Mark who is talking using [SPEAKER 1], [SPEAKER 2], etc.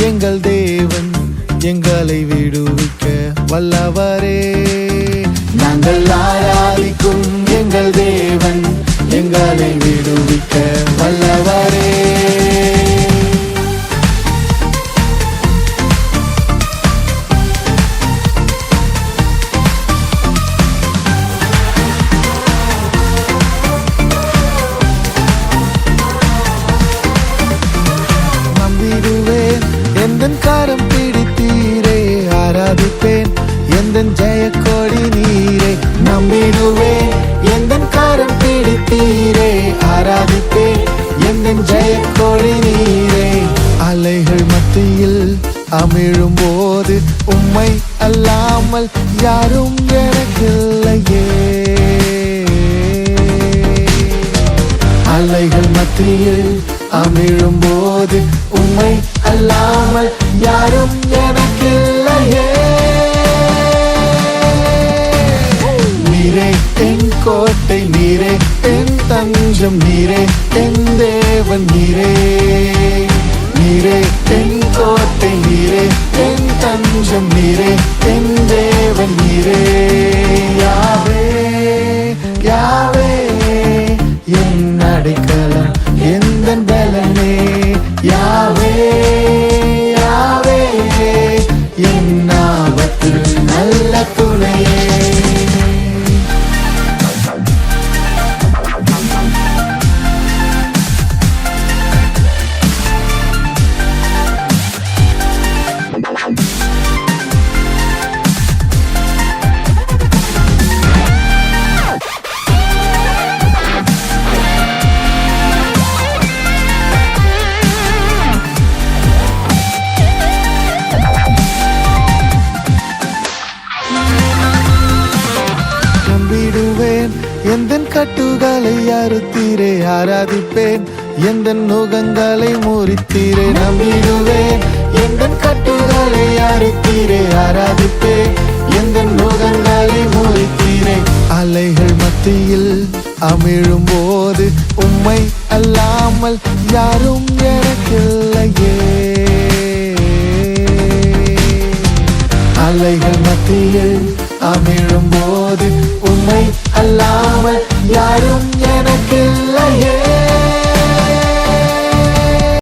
[SPEAKER 1] எங்கள் தேவன் எங்களை விடுவிக்க வல்லவரே. நாங்கள் கரம் பிடித்தீரே ஆராதிப்பேன். எந்த ஜெய ஜெயக்கொடி நீரே நம்பிடுவேன். எந்த கரம் பிடித்தீரே ஆராதிப்பேன். எந்த ஜெய ஜெயக்கொடி நீரே. அலைகள் மத்தியில் அமிழும் போது உம்மை அல்லாமல் யாரும் எனக்கில்லையே. அலைகள் மத்தியில் அமிழும் போது உம்மை அல்லாமல் யாரும் எனக்கில்லையே நீரே என் கோட்டை நீரே என் தஞ்சம் நீரே என் தேவன் நீரே. நீரே என் கோட்டை நீரே என் தஞ்சம் நீரே என் தேவன் நீரே. யாவே யாவே என் அடைக்கல நம்பிடுவேன். எந்த கட்டுகளை அறுத்தீரே ஆராதிப்பேன். எந்த நோகங்களை முறித்தீரே நம்பிடுவேன். எந்த கட்டுகளை அறுத்தீரே ஆராதிப்பேன். எந்த நோகங்களை முறித்தீரே. அலைகள் மத்தியில் அமிழும் போது உம்மை அல்லாமல் யாரும் எனக்கில்லையே. அலைகள் மத்தியில் நாம் எழும்போது உண்மை அல்லாமல் யாரும் எனக்கில்லையே